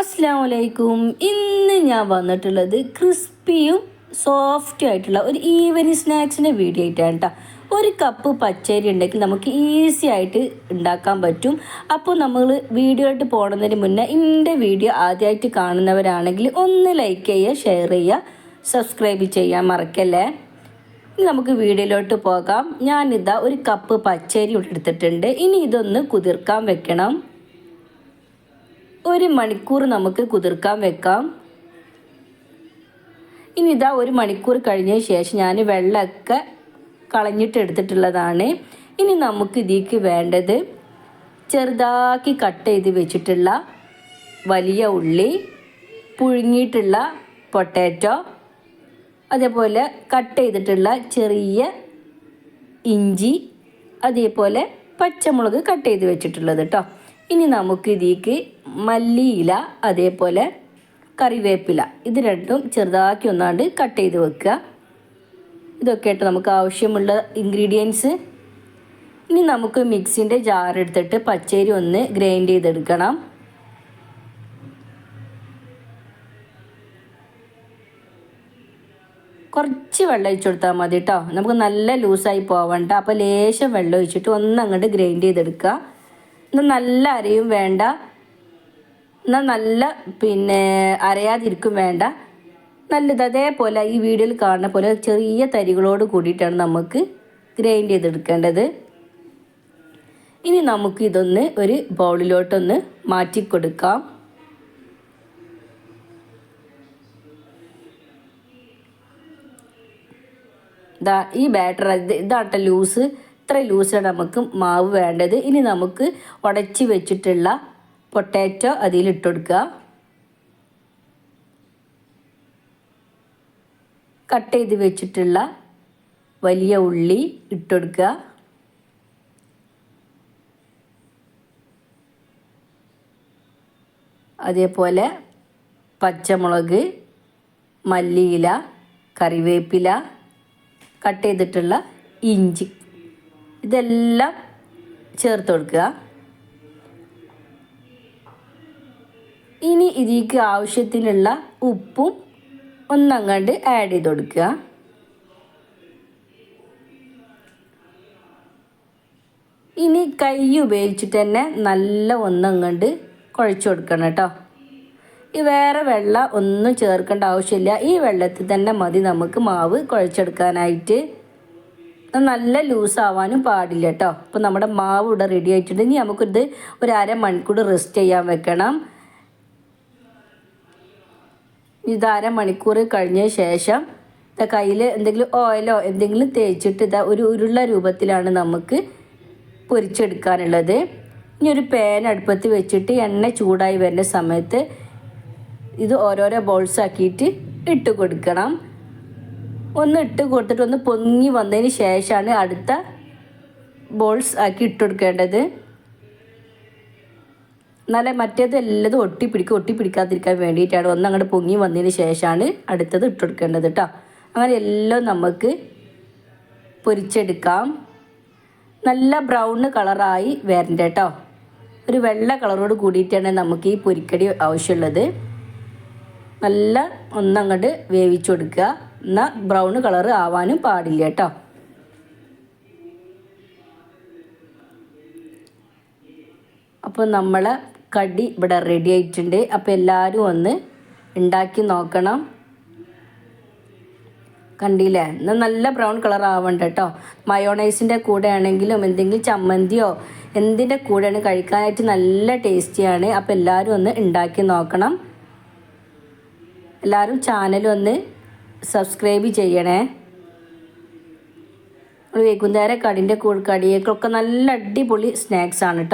അസ്സാം ഇന്ന് ഞാൻ വന്നിട്ടുള്ളത് ക്രിസ്പിയും സോഫ്റ്റും ആയിട്ടുള്ള ഒരു ഈവനിങ് സ്നാക്സിന്റെ വീഡിയോ ആയിട്ടാണ് കേട്ടോ ഒരു കപ്പ് പച്ചരി ഉണ്ടെങ്കിൽ നമുക്ക് ഈസി ആയിട്ട് ഉണ്ടാക്കാൻ പറ്റും. അപ്പോൾ നമ്മൾ വീഡിയോ ആയിട്ട് പോകുന്നതിന് മുന്നേ എന്റെ വീഡിയോ ആദ്യമായിട്ട് കാണുന്നവരാണെങ്കിൽ ഒന്ന് ലൈക്ക് ചെയ്യുക ഷെയർ ചെയ്യുക സബ്സ്ക്രൈബ് ചെയ്യാൻ മറക്കല്ലേ? ഇനി നമുക്ക് വീഡിയോയിലോട്ട് പോകാം. ഞാനിതാ ഒരു കപ്പ് പച്ചരി എടുത്തിട്ടുണ്ട്. ഇനി ഇതൊന്ന് കുതിർക്കാൻ വെക്കണം. ഒരു മണിക്കൂർ നമുക്ക് കുതിർക്കാൻ വെക്കാം. ഇനി ഇതാ ഒരു മണിക്കൂർ കഴിഞ്ഞ ശേഷം ഞാൻ വെള്ളമൊക്കെ കളഞ്ഞിട്ട് എടുത്തിട്ടുള്ളതാണ്. ഇനി നമുക്ക് ഇതിക്ക് വേണ്ടത് ചെറുതാക്കി കട്ട് ചെയ്ത് വെച്ചിട്ടുള്ള വലിയ ഉള്ളി പുഴുങ്ങിയിട്ടുള്ള പൊട്ടാറ്റോ അതേപോലെ കട്ട് ചെയ്തിട്ടുള്ള ചെറിയ ഇഞ്ചി അതേപോലെ പച്ചമുളക് കട്ട് ചെയ്ത് വെച്ചിട്ടുള്ളത് കേട്ടോ ഇനി നമുക്ക് ഇതിലേക്ക് മല്ലിയില അതേപോലെ കറിവേപ്പില. ഇത് രണ്ടും ചെറുതാക്കി ഒന്നാണ്ട് കട്ട് ചെയ്ത് വെക്കുക. ഇതൊക്കെ ആയിട്ട് നമുക്ക് ആവശ്യമുള്ള ഇൻഗ്രീഡിയൻസ് ഇനി നമുക്ക് മിക്സിന്റെ ജാർ എടുത്തിട്ട് പച്ചരി ഒന്ന് ഗ്രൈൻഡ് ചെയ്തെടുക്കണം. കുറച്ച് വെള്ളം ഒഴിച്ചു കൊടുത്താൽ മതി കേട്ടോ നമുക്ക് നല്ല ലൂസായി പോവണ്ട. അപ്പോൾ ലേശം വെള്ളം ഒഴിച്ചിട്ട് ഒന്ന് അങ്ങോട്ട് ഗ്രൈൻഡ് ചെയ്തെടുക്കുക. എന്നാൽ നല്ല അരയും വേണ്ട. എന്നാൽ നല്ല പിന്നെ അരയാതിരിക്കും വേണ്ട. നല്ലത്. അതേപോലെ ഈ വീഡിയോയിൽ കാണുന്ന പോലെ ചെറിയ തരികളോട് കൂടിയിട്ടാണ് നമുക്ക് ഗ്രൈൻഡ് ചെയ്തെടുക്കേണ്ടത്. ഇനി നമുക്ക് ഇതൊന്ന് ഒരു ബൗളിലോട്ടൊന്ന് മാറ്റി കൊടുക്കാം ഇതാ ഈ ബാറ്റർ ഇതാട്ട ലൂസ്. ഇത്ര ലൂസാണ് നമുക്ക് മാവ് വേണ്ടത്. ഇനി നമുക്ക് ഉടച്ച് വെച്ചിട്ടുള്ള പൊട്ടാറ്റോ അതിലിട്ട് കൊടുക്കുക. കട്ട് ചെയ്ത് വെച്ചിട്ടുള്ള വലിയ ഉള്ളി ഇട്ടുകൊടുക്കുക അതേപോലെ പച്ചമുളക് മല്ലിയില കറിവേപ്പില കട്ട് ചെയ്തിട്ടുള്ള ഇഞ്ചി. ഇതെല്ലാം ചേർത്ത് കൊടുക്കുക. ഇനി ഇതിലേക്ക് ആവശ്യത്തിനുള്ള ഉപ്പും ഒന്നങ്ങാണ്ട് ആഡ് ചെയ്ത് കൊടുക്കുക. ഇനി കൈ ഉപയോഗിച്ചിട്ട് തന്നെ നല്ല ഒന്നങ്ങണ്ട് കുഴച്ച് കൊടുക്കണം കേട്ടോ. ഈ വേറെ വെള്ളം ഒന്നും ചേർക്കേണ്ട ആവശ്യമില്ല. ഈ വെള്ളത്തിൽ തന്നെ മതി നമുക്ക് മാവ് കുഴച്ചെടുക്കാനായിട്ട്. നല്ല ലൂസ് ആവാനും പാടില്ല കേട്ടോ. അപ്പോൾ നമ്മുടെ മാവ് ഇവിടെ റെഡി ആയിട്ടുണ്ട്. ഇനി നമുക്കിത് ഒരു അര മണിക്കൂർ റെസ്റ്റ് ചെയ്യാൻ വെക്കണം. ഇത് അരമണിക്കൂർ കഴിഞ്ഞ ശേഷം കയ്യിൽ എന്തെങ്കിലും ഓയിലോ എന്തെങ്കിലും തേച്ചിട്ട് ഇതാ ഒരു ഉരുള രൂപത്തിലാണ് നമുക്ക് പൊരിച്ചെടുക്കാനുള്ളത്. ഇനി ഒരു പാൻ അടുപ്പത്ത് വെച്ചിട്ട് എണ്ണ ചൂടായി വരുന്ന സമയത്ത് ഇത് ഓരോരോ ബോൾസ് ആക്കിയിട്ട് ഇട്ട് കൊടുക്കണം. ഒന്ന് ഇട്ട് കൊടുത്തിട്ട് ഒന്ന് പൊങ്ങി വന്നതിന് ശേഷമാണ് അടുത്ത ബോൾസ് ആക്കി ഇട്ട് കൊടുക്കേണ്ടത്. നല്ല മറ്റേത് എല്ലതും ഒട്ടിപ്പിടിക്കും ഒട്ടിപ്പിടിക്കാതിരിക്കാൻ വേണ്ടിയിട്ടാണ് ഒന്ന് അങ്ങോട്ട് പൊങ്ങി വന്നതിന് ശേഷമാണ് അടുത്തത് ഇട്ട് കൊടുക്കേണ്ടത് കേട്ടോ അങ്ങനെ എല്ലാം നമുക്ക് പൊരിച്ചെടുക്കാം. നല്ല ബ്രൗൺ കളറായി വരണ്ട കേട്ടോ ഒരു വെള്ള കളറോട് കൂടിയിട്ടാണ് നമുക്ക് ഈ പൊരിക്കടി ആവശ്യമുള്ളത്. നല്ല ഒന്നങ്ങോട്ട് വേവിച്ചു കൊടുക്കുക എന്നാൽ ബ്രൗൺ കളർ ആവാനും പാടില്ല കേട്ടോ അപ്പോൾ നമ്മൾ കടി ഇവിടെ റെഡി ആയിട്ടുണ്ട്. അപ്പോൾ എല്ലാവരും ഒന്ന് ഉണ്ടാക്കി നോക്കണം. കണ്ടില്ലേ? എന്നാൽ നല്ല ബ്രൗൺ കളർ ആവണ്ട കേട്ടോ. മയോണൈസിന്റെ കൂടെ ആണെങ്കിലും എന്തെങ്കിലും ചമ്മന്തിയോ എന്തിന്റെ കൂടെയാണ് കഴിക്കാനായിട്ട് നല്ല ടേസ്റ്റിയാണ് അപ്പോൾ എല്ലാവരും ഒന്ന് ഉണ്ടാക്കി നോക്കണം. എല്ലാവരും ചാനൽ ഒന്ന് സബ്സ്ക്രൈബ് ചെയ്യണേ. വൈകുന്നേരം കടിന്റെ കടിയേക്കൊക്കെ നല്ല അടിപൊളി സ്നാക്സ് ആണ് കേട്ടോ